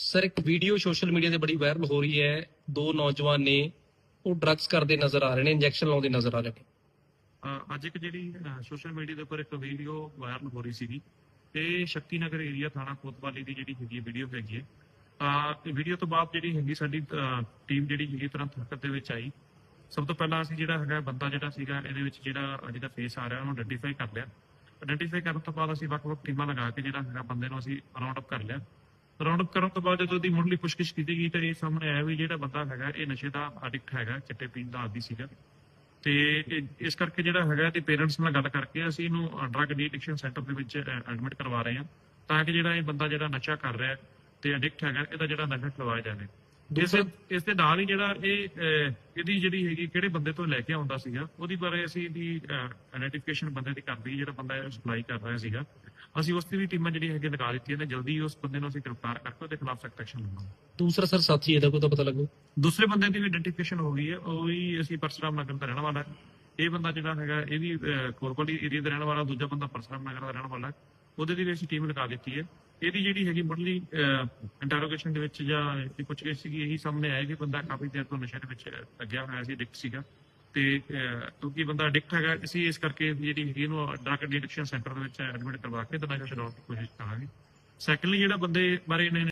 Sir, ਇੱਕ video social media ਤੇ ਬੜੀ ਵਾਇਰਲ ਹੋ ਰਹੀ ਹੈ। ਦੋ ਨੌਜਵਾਨ ਨੇ ਉਹ ਡਰੱਗਸ ਕਰਦੇ ਨਜ਼ਰ ਆ ਰਹੇ ਨੇ ਇੰਜੈਕਸ਼ਨ ਲਾਉਂਦੇ ਨਜ਼ਰ ਆ ਰਹੇ ਨੇ। ਅਹ ਅੱਜ ਇੱਕ ਜਿਹੜੀ ਸੋਸ਼ਲ ਮੀਡੀਆ ਦੇ ਉੱਪਰ ਇੱਕ ਵੀਡੀਓ ਵਾਇਰਲ ਹੋ ਰਹੀ ਸੀਗੀ ਇਹ ਸ਼ਕਤੀ ਨਗਰ ਏਰੀਆ ਥਾਣਾ ਕੋਤਵਾਲੀ ਦੀ ਜਿਹੜੀ ਹੈਗੀ ਵੀਡੀਓ ਹੈਗੀ ਹੈ। ਅਹ ਵੀਡੀਓ ਤੋਂ ਬਾਅਦ ਜਿਹੜੀ ਹੈਗੀ ਸਾਡੀ ਟੀਮ ਜਿਹੜੀ ਹੈਗੀ ਤੁਰੰਤ ਹਰਕਤ ਦੇ ਵਿੱਚ ਆਈ। ਸਭ ਤੋਂ ਪਹਿਲਾਂ ਅਸੀਂ ਜਿਹੜਾ ਹੈਗਾ ਬੰਦਾ ਜਿਹੜਾ ਸੀਗਾ, ਇਹਦੇ ਵਿੱਚ ਜਿਹੜਾ ਜਿਹਦਾ ਫੇਸ ਆ ਰਿਹਾ, ਉਹਨੂੰ ਆਇਡੈਂਟੀਫਾਈ ਕਰ ਲਿਆ। ਆਇਡੈਂਟੀਫਾਈ ਕਰਨ ਤੋਂ ਬਾਅਦ ਅਸੀਂ ਵੱਖ-ਵੱਖ ਟੀਮਾਂ ਲਗਾ ਕੇ ਜਿਹੜਾ ਹੈਗਾ ਬੰਦੇ ਨੂੰ ਅਸੀਂ ਰਾਉਂਡ ਅਪ ਕਰ ਲਿਆ। ਰਾਉਂਡ ਕਰਨ ਤੋਂ ਬਾਅਦ ਜਦੋਂ ਉਹਦੀ ਮੁੱਢਲੀ ਪੁੱਛਗਿੱਛ ਕੀਤੀ ਗਈ ਤਾਂ ਇਹ ਸਾਹਮਣੇ ਆਇਆ ਵੀ ਜਿਹੜਾ ਬੰਦਾ ਹੈਗਾ, ਇਹ ਨਸ਼ੇ ਦਾ ਐਡਿਕਟ ਹੈਗਾ, ਚਿੱਟੇ ਪੀਣ ਦਾ ਆਦੀ ਸੀਗਾ। ਤੇ ਇਸ ਕਰਕੇ ਜਿਹੜਾ ਹੈਗਾ ਤੇ ਪੇਰੈਂਟਸ ਨਾਲ ਗੱਲ ਕਰਕੇ ਅਸੀਂ ਇਹਨੂੰ ਡਰੱਗ ਐਡਿਕਸ਼ਨ ਸੈਂਟਰ ਦੇ ਵਿੱਚ ਐਡਮਿਟ ਕਰਵਾ ਰਹੇ ਹਾਂ, ਤਾਂ ਕਿ ਜਿਹੜਾ ਇਹ ਬੰਦਾ ਜਿਹੜਾ ਨਸ਼ਾ ਕਰ ਰਿਹਾ ਤੇ ਐਡਿਕਟ ਹੈਗਾ, ਇਹਦਾ ਜਿਹੜਾ ਨਸ਼ਾ ਛੁਡਵਾਇਆ ਜਾਵੇ। ਇਸ ਇਸ ਦੇ ਨਾਲ ਹੀ ਜਿਹੜਾ ਇਹ ਇਹਦੀ ਜਿਹੜੀ ਹੈਗੀ ਕਿਹੜੇ ਬੰਦੇ ਤੋਂ ਲੈ ਕੇ ਆਉਂਦਾ ਸੀਗਾ ਉਹਦੀ ਬਾਰੇ ਅਸੀਂ ਇਹਦੀ ਆਇਡੈਂਟੀਫਿਕੇਸ਼ਨ ਬੰਦੇ ਦੀ ਕਰਦੀ ਜਿਹੜਾ ਬੰਦਾ ਸਪਲਾਈ ਕਰ ਰਿਹਾ ਸੀਗਾ। ਅਸੀਂ ਉਸ ਦੀ ਵੀ ਟੀਮਾਂ ਜਿਹੜੀ ਹੈਗੀ ਲਗਾ ਦਿੱਤੀਆਂ ਨੇ ਜਲਦੀ ਉਸ ਬੰਦੇ ਨੂੰ ਅਸੀਂ ਗ੍ਰਿਫਤਾਰ ਕਰਕੇ ਉਹਦੇ ਖਿਲਾਫ ਸਖਤ ਐਕਸ਼ਨ ਲਵਾਂਗੇ। ਦੂਸਰਾ ਸਰ ਸਾਥੀ ਇਹਦਾ ਕੋਈ ਤਾਂ ਪਤਾ ਲੱਗੂ? ਦੂਸਰੇ ਬੰਦੇ ਦੀ ਵੀ ਆਇਡੈਂਟੀਫਿਕੇਸ਼ਨ ਹੋ ਗਈ ਹੈ ਉਹ ਵੀ ਅਸੀਂ ਪਰਸਰਾਮ ਨਗਰ ਦਾ ਰਹਿਣ ਵਾਲਾ ਹੈ। ਇਹ ਬੰਦਾ ਜਿਹੜਾ ਹੈਗਾ ਇਹ ਵੀ ਕੋਰਪਲੀ ਏਰੀਆ ਦਾ ਰਹਿਣ ਵਾਲਾ ਦੂਜਾ ਬੰਦਾ ਪਰਸਰਾਮ ਨਗਰ ਦਾ ਰਹਿਣ ਵਾਲਾ ਉਹਦੇ ਦੀ ਵੀ ਅਸੀਂ ਟੀਮ ਲਗਾ ਦਿੱਤੀ ਹੈ। ਇਹਦੀ ਜਿਹੜੀ ਹੈਗੀ ਮੁੱਢਲੀ ਇੰਟਰੋਗੇਸ਼ਨ ਦੇ ਵਿੱਚ ਜਾਂ ਇਹ ਪੁੱਛ ਗਈ ਸੀਗੀ ਇਹੀ ਸਾਹਮਣੇ ਆਇਆ ਕਿ ਬੰਦਾ ਕਾਫੀ ਦੇਰ ਤੋਂ ਨਸ਼ੇ ਦੇ ਵਿੱਚ ਲੱਗਿਆ ਹੋਇਆ ਸੀ ਐਡਿਕਟ ਸੀਗਾ। ਤੇ ਕਿਉਂਕਿ ਬੰਦਾ ਐਡਿਕਟ ਹੈਗਾ, ਅਸੀਂ ਇਸ ਕਰਕੇ ਜਿਹੜੀ ਹੈਗੀ ਇਹਨੂੰ ਡਰਗ ਐਡਿਕਸ਼ਨ ਸੈਂਟਰ ਦੇ ਵਿੱਚ ਐਡਮਿਟ ਕਰਵਾ ਕੇ ਤੇ ਨਸ਼ਾ ਛਡਾਉਣ ਦੀ ਕੋਸ਼ਿਸ਼ ਕਰਾਂਗੇ। ਸੈਕੰਡਲੀ ਜਿਹੜਾ ਬੰਦੇ ਬਾਰੇ